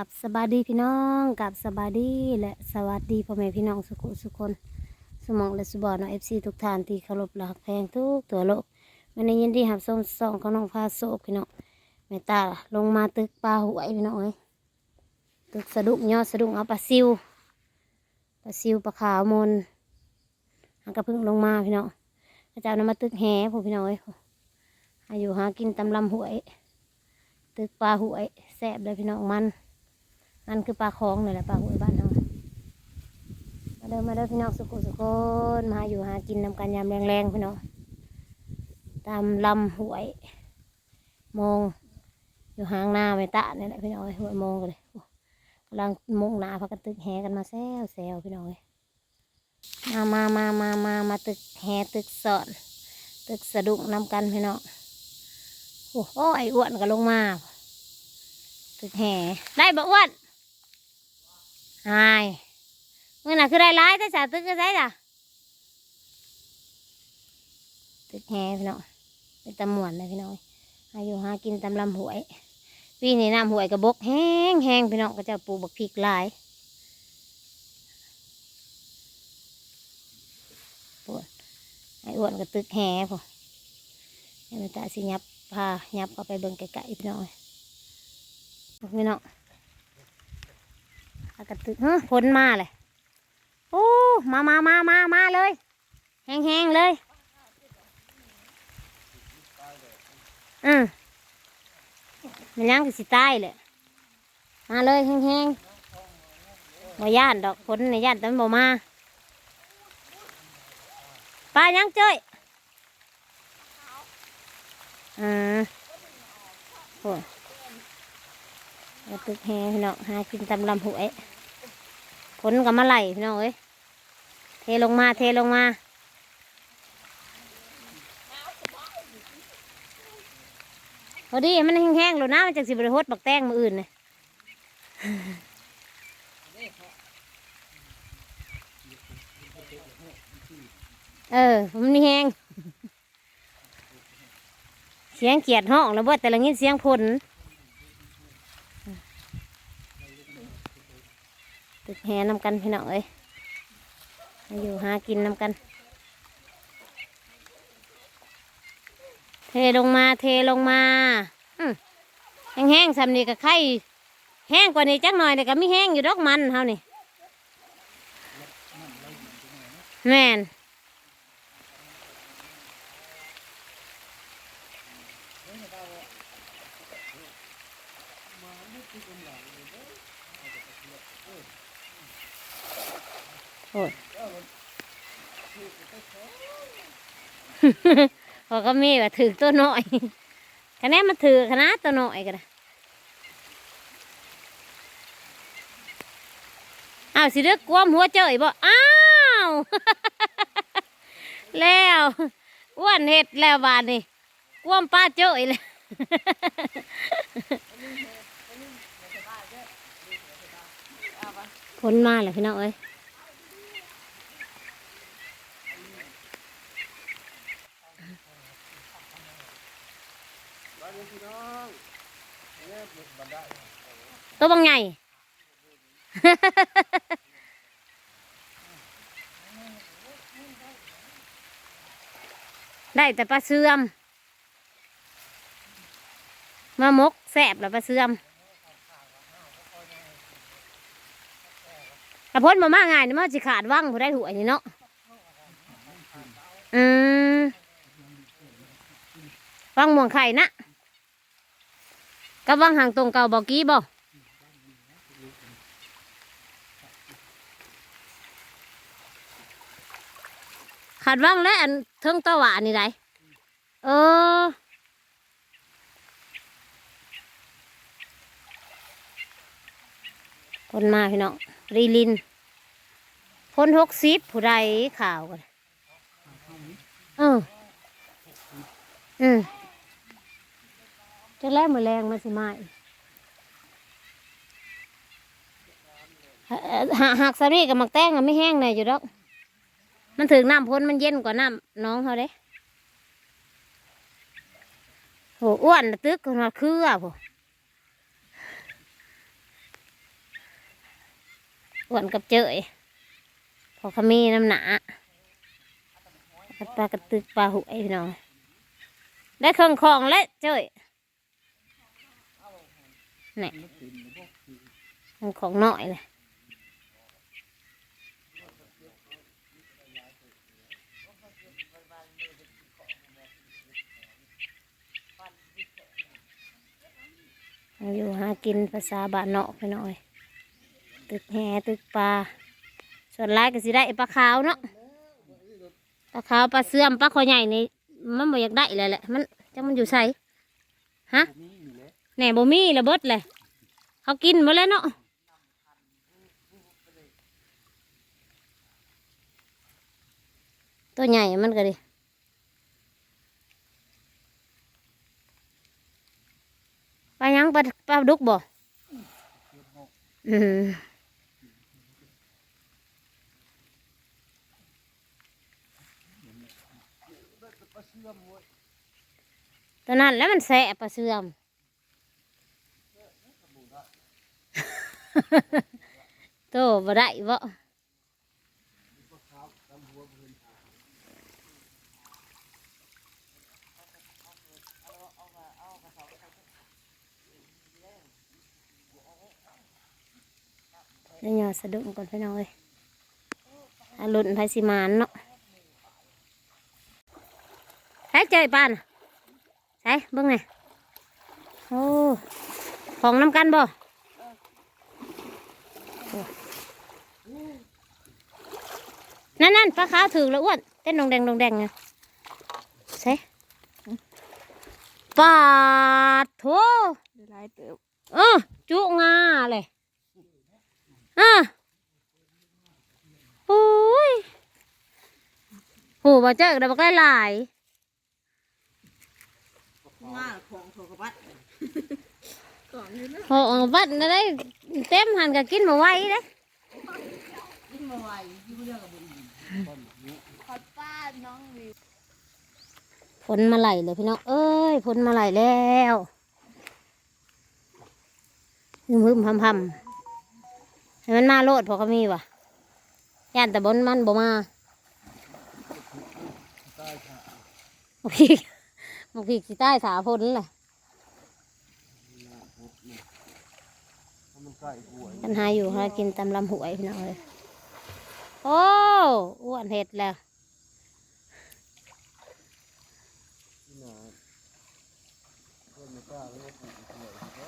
กับสบายดีพี่น้องกับสบายดีและสวัสดีพ่อแม่พี่น้องสุขุสุคน สมองและสุบอนเอฟซีทุกท่านที่เคารพรักแพงทุกตัวโลกวันนี้ยินดีหับส้มสองของน้องพาโซกพี่น้องแม่ตาลงมาตึกปลาหวยพี่น้องเอ้ยตึกสะดุ้งยอดสะดุ้งเอาปลาซิวปลาซิวปลาขาวมนหางกระพึ่งลงมาพี่น้องพระเจ้านำมาตึกแห่ผมพี่น้องเอ้ยอายุหากินตำลำหวย ตึกปลาหวยแซ่บเลยพี่น้องมัน มันคือปลาคลองเลยแหละปลาหวยบ้านเรามาเดินมาเดินพี่น้องสุขุสุคนมาอยู่หากินนำกันยามแรงๆพี่น้องตามลำหวยมองอยู่หางหน้าไม่ตะนี่แหละพี่น้องเอ้ยหวยมองกันเลยกำลังมงหนาพักกันตึกแหกันมาแซวแซวพี่น้องมามามามามามาตึกแหตึกสอนตึกสะดุ้งนำกันพี่น้องโอ้โหไอ้อ้วนก็ลงมาตึกแห่ได้บ่อ้วน หายมื่อน่ะคือได้ร้ายแต่สาตึกก็ได้ล่ะตึกแห่พี่น้องเป็นตำมวนเลยพี่น้องอายุหากินตำลำหวยปีนี้น้ำหวยกระบกแห้งแห้งพี่น้องก็จะปูบักพริกลายปวดไอ้อ้วนก็ตึกแห่พอไอ้แม่ตาสิยับพายับเข้าไปเบิ่งไกลๆพี่น้องพี่น้อง อากาศตึกฮะพ้นมาเลยโอ้มามามามามาเลย แห้งๆเลยอืมมันยังก็สิตายเลยมาเลยแห้งๆบ่ย่านดอกพ้นในย่านแต่บ่มาปลายังเจ้ยอ่าโอ้ ตึกแฮพี่น้องหากินตำลำหวยผลกับมาไหลพี่น้องเอ้ยเทลงมาเทลงมาพอดีมันแห้งๆแล้วนะมันจากสิบริโภคบักแตงมืออื่นเลยเออมันมีแห้งเสียงเกียดห้องแล้วบ่แต่ละงี้เสียงผล ตึก แหนำกันพี่น้องเอ้ยมาอยู่หากินนำกัน เทลงมาเทลงมาอืมแห้งๆสำนีกับไข่แห้งกว่านี้จักหน่อยแต่ก็ไม่แห้งอยู่ดอกมันเฮานี่แม่น โอ้ยพอก็มีว่าถือตัวน้อยคะแนนมันถือคณะตัวน้อยก็ได้อ้าวสิเลือกกวมหัวเจยบ่อ้าวแล้วอ้วนเห็ดแล้วบานนี่กวมป้าเจยเลย ผลมาแล้วพี่น้องเอ้ยตัวบางไงได้แต่ปลาเสื่อมมามกแสบแล้วปลาเสื่อม กระพ้นมามาง่ายนี่มันสิขาดว่างผู้ได้หัวยนี่เนาะอืมว่างม่วงไข่นะกับว่างห่างตรงเก่าบอกกี้บ่ขาดว่างและอันเทิงตะหวานนี่ไรเออคนมาพี่น้องรีลิน พ้นหกสิบผู้ใดข่าวกันเอออืมจะแลกมือแรงมาสิมาอีกเอ่อหาหักสารีกับหมักแต้งอะไม่แห้งเลยอยู่ดอก มันถึงน้ำพ้นมันเย็นกว่าน้ำน้องเขาเด้โหอ้วนน่ะตึกคนละคืออะผมอ้วนกับเจยพ อเขามีน้ำหนาปลากระตึกปลาหวยพี่น้องได้เครื่องของแล้วเจ้ยนี่เครื่องของน้อยเลยอยู่หากินภาษาบ้านเนอกไปหน่อย ตึกแห่ตึกปลา ส่วนลายก็สิได้ปลาขาวเนาะปลาขาวปลาเสื่อมปลาคอใหญ่นี่มันบ่อยากได้เลยแหละมันจังมันอยู่ใส่ฮะแหน่บ่มีระเบิดเลยเขากินหมดแล้วเนาะตัวใหญ่มันก็ดิปลายังปลาปลาดุกบ่อืม ตอนนั้นแล้วมันแสะปลาเสื่อมโตบ่ได้บ่เดี๋ยวหยอดสะดุ้งก่อนพี่น้องเอ้ยอารุ่นไทยสิมานเนาะใช้เจอป้าน่ะ ใช่เบิ้งไงโอ้ของน้ำกันบ่โอ้นั่นนั่นปลาขาวถือแล้วอ้วนเต้นดงแดงดงแดงไงใช่ปาดโถได้หลายเติบเออจุงาเลยอะโอ้ยโหบ่เจอได้บักหลายง่าของโถกบัด ก่อนนี้นะๆโหวัดได้เต็มหันก็กินมาไหว้เด้ยิ่งมาไวยิ่งเรื่องกับบุญขอป้าน้องวีผลมาไหลเลยพี่น้อง เอ้ยผลมาไหลแล้วหึมหึมพำพำให้มันมาโลดพอเขามีวะย่านแต่บนมันบ่มาบางทีบางทีสิใต้สาพ้นแหละ ปัญหาอยู่หากินตำลำหวยพี่น้องเลยโอ้อ้วนเห็ดแล้ว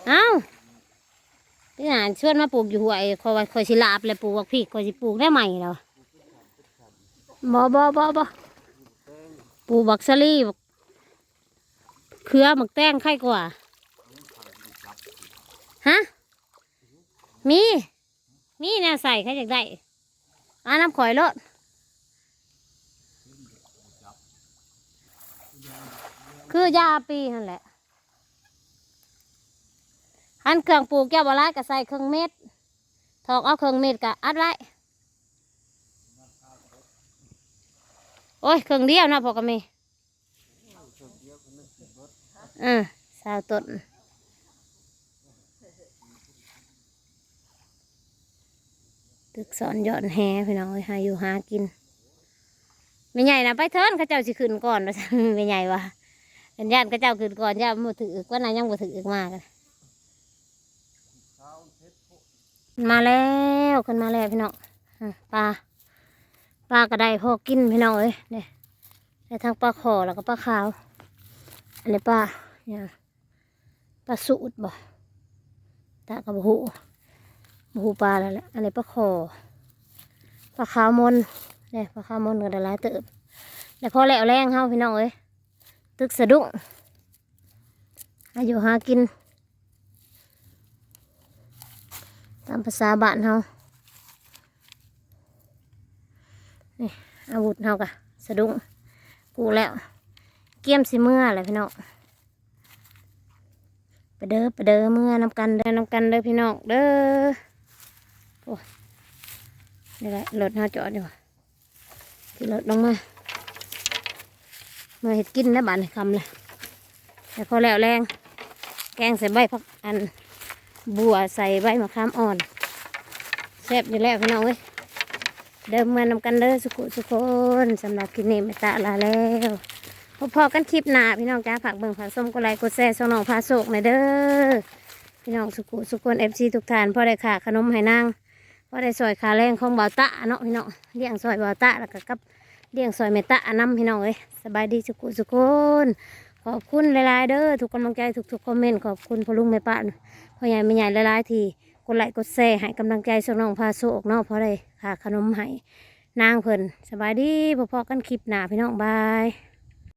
เอ้าพี่หานชวนมาปลูกอยู่หวไอ้คอยคอยสิลาบเลยปลูกบักพริกคอยสิปลูกได้ใหม่แล้วบ่บ่บ่บ่ปลูกบักสลีบักเครือบักแตงไข่กว่าฮะ มี มีแนวใส่ใครอยากได้อาน้ำข่อยรถคือยาปีนั่นแหละอันเครื่องปลูกแก้วบาลายก็ใส่เครื่องเม็ดถอกเอาเครื่องเม็ดก็อัดไว้ โอ้ยเครื่องเดียวนะพอกมีอืมสาวต้น ตึกสอนยอดแฮพี่น้องเอ้ยหาอยู่หากินไม่ใหญ่นะไปเทินเข้าเจ้าสิขึ้นก่อนว่าซั่นไม่ใหญ่วะเป็นญาติเข้าเจ้าขึ้นก่อนญาติมือถือว่านายังบ่ถือมากเลยมาแล้วขึ้นมาแล้วพี่น้องปลาปลากระไดพอกินพี่น้องเอ้ยเนี่ยได้ทั้งปลาขอแล้วก็ปลาขาวอันนี้ปลาเนี่ยปลาสูดบ่ตากับบหู บหูปลาแล้วแหละอันนี้ปลาขอปลาขาวมนเนี่ยปลาขาวมนก็ได้หลายเติบแล้วพอแล้วแรงเฮาพี่น้องเอ้ยตึกสะดุ้งอายุหากิน ตามภาษาบ้านเฮานี่อาวุธเฮากะสะดุ้งกูแล้วเกี่ยมสิเมื่ออะไรพี่น้องไปเด้อไปเด้อเมื่อนำกันเด้อนำกันเด้อพี่น้องเด้อ โอ้ยนี่แหละรถเฮาจอดอยู่ที่รถลงมามื่อเห็ดกินแล้วบานคำเลยแต่พอแล้วแรง แกงใส่ใบพักอันบัวใส่ใบมะขามอ่อนแซ่บอยู่แล้วพี่น้องเว้ยเดิมมานำกันเด้อสุขุสุคนสำหรับคลิปนี้ไม่ตะลาแล้วพบพอกันคลิปหน้าพี่น้องจ้าฝากเบิ่งฝากส้มกดไลกดแชร์ส่องน้องพาโศกหน่อยเด้อพี่น้องสุขุสุคนเอฟซีทุกท่านพ่อได้ขาขนมให้นาง พ่อได้ซอยขาแรงของบ่าวตะเนาะพี่น้องเลี้ยงซอยบ่าวตะแล้วก็กับเลี้ยงซอยเมตะนำพี่น้องเอ้ยสบายดีสุขุสุคนขอบคุณหลายๆเด้อทุกกำลังใจทุกๆคอมเมนต์ขอบคุณพ่อลุงแม่ป้าพ่อใหญ่แม่ใหญ่หลายๆทีกดไลค์กดแชร์ให้กำลังใจส่งน้องพาโซกเนาะเพราะได้ค่าขนมให้นางเพิ่นสบายดีพอๆกันคลิปหนาพี่น้องบาย